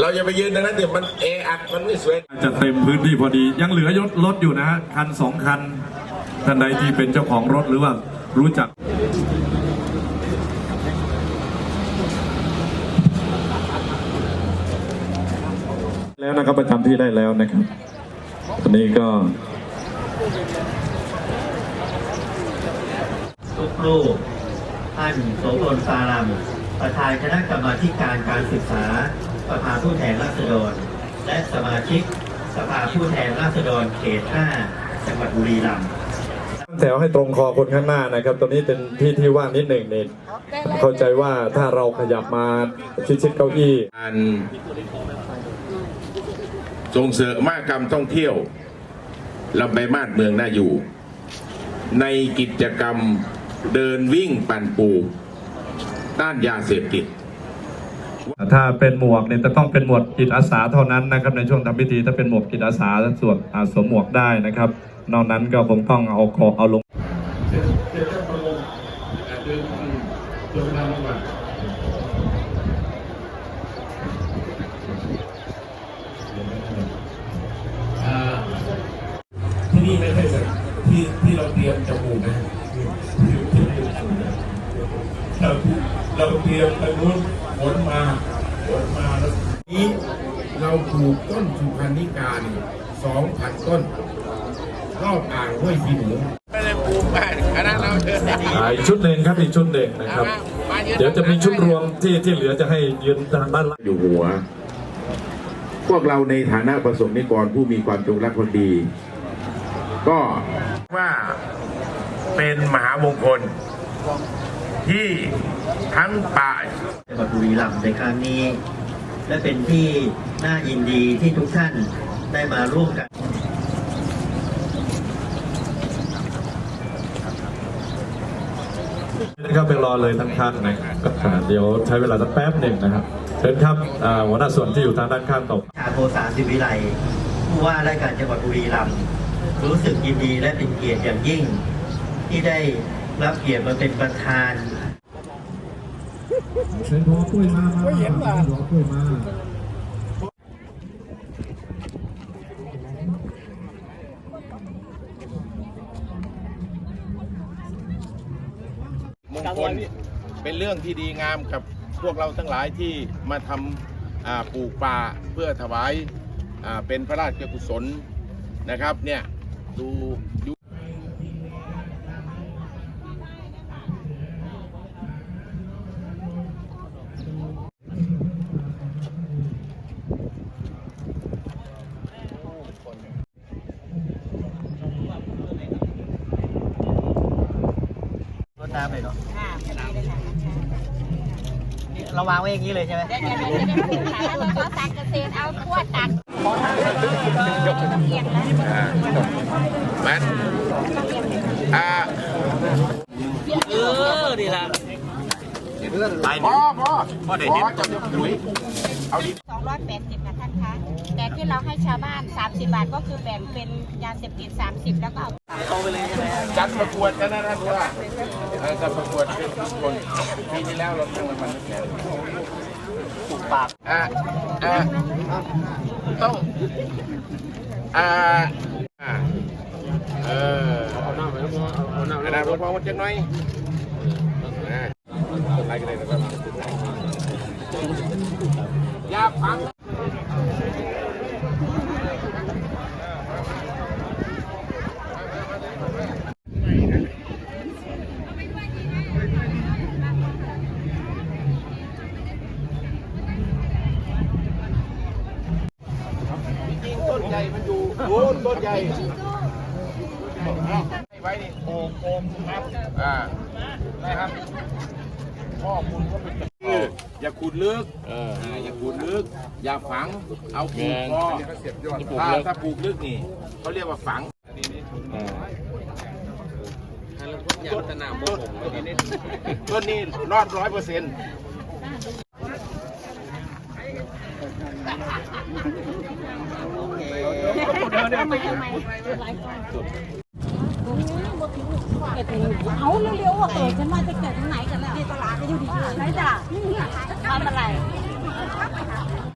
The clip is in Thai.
เราอย่าไปยืนตรงนั้นเดี๋ยวมันเออัดมันไม่สวยจะเต็มพื้นที่พอดี ยังเหลือยศรถอยู่นะฮะคันสองคันท่านใดที่เป็นเจ้าของรถหรือว่ารู้จักแล้วนะครับประจำที่ได้แล้วนะครับตอนนี้ก็ทุกรูปท่านโสพลฟารัมประธานคณะกรรมาธิการการศึกษา สภาผู้แทนราษฎร และสมาชิกสภาผู้แทนราษฎรเขต 5 จังหวัดบุรีรัมย์แถวให้ตรงคอคนข้างหน้านะครับ ตอนนี้เป็นที่ที่ว่างนิดหนึ่งเนี่ยเข้าใจว่าถ้าเราขยับมาชิดๆเก้าอี้การส่งเสริมมากรรมท่องเที่ยวลำไปมาดเมืองน่าอยู่ ในกิจกรรมเดินวิ่งปั่นปูต้านยาเสพติด ถ้าเป็นหมวกเนี่ยจะต้องเป็นหมวกจิตอาสาเท่านั้นนะครับ ในช่วงทำพิธีถ้าเป็นหมวกจิตอาสาส่วมอ่าสวมหมวกได้นะครับ นอกนั้นก็คงต้องเอาคอเอาลงที่นี่ไม่ใช่ที่ที่เราเตรียมจมูกนะเราเราเตรียมทางนู้น ฝนมาฝนมาแล้วนี้เราปลูกต้นสุพรรณิกาเนี่ยสองพันต้นรอบอ่างห้วยขีหนูไม่ได้ปลูกบ้านคณะเราเชิญได้ดีอ่าอีกชุดหนึ่งครับอีกชุดหนึ่งนะครับ เดี๋ยวจะมีชุดรวมที่ที่เหลือจะให้ยืนทางด้านล่างอยู่หัว พวกเราในฐานะประสงค์นิกรผู้มีความจงรักภักดี ก็ว่าเป็นมหามงคล ที่ทั้งป่าจังหวัดบุรีรัมย์ในครั้งนี้ และเป็นที่น่ายินดีที่ทุกท่านได้มาร่วมกันนะครับไปรอเลยทั้งท่านนะครับอ่าเดี๋ยวใช้เวลาสักแป๊บหนึ่งนะครับเชิญครับอ่าหัวหน้าส่วนที่อยู่ทางด้านข้างตกชาโคสารสิวิไลผู้ว่าราชการจังหวัดบุรีรัมย์รู้สึกยินดีและเป็นเกียรติอย่างยิ่ง ที่ได้รับเกียรติมาเป็นประธาน เชิญพอกล้วยมามาเห็นว่ากล้วยมามงคลเป็นเรื่องที่ดีงามกับพวกเราทั้งหลายที่มาทำอ่าปลูกป่าเพื่อถวายอ่าเป็นพระราชกุศลนะครับเนี่ยดู น้ำเลยเนาะนี่เราวางไว้อย่างนี้เลยใช่ไหมเดี๋ยวเดี๋ยวเดี๋ยวเดี๋ยวขายแล้วก็ตักเกษตรเอาทั่วตักเอียงแล้วอ่ามันอ่าเออดีละพอพอพอเด็ดจะปุ๋ยเอาดิสองร้อยแปดสิบค่ะท่านคะแต่ที่เราให้ชาวบ้าน 30 บาทก็คือแบ่งเป็นยาเสพติด 30 แล้วก็เอาโตไปเลยใช่ไหมจัดประกวดกันนะท่านผู้ว่า เออจัดประกวดเป็นคนปีที่แล้วเราตั้งรางวัลแทนปลูกปากอ่าอ่าต้องอ่าอ่าเออเอาหน้าไปแล้วเอาหน้าไปแล้วพอมันจะน้อยอ่าอะไรกันเลยนะครับอยากฟัง ต้นใหญ่มันอยู่ โอ้ต้นใหญ่ไว้นี่โอ่งโอ่งครับอ่านะครับพ่อคุณก็เป็นอย่าขุดลึกเอออย่าขุดลึก อย่าฝัง เอาปลูกพอถ้าถ้าปลูกลึกนี่เขาเรียกว่าฝังต้นต้นต้นนี้รอดร้อยเปอร์เซ็นต์ เอาเร็วๆอะเออฉันว่าจะเกิดตรงไหนกันแล้วในตลาดก็อยู่ดีๆไหนจ้ะทำอะไร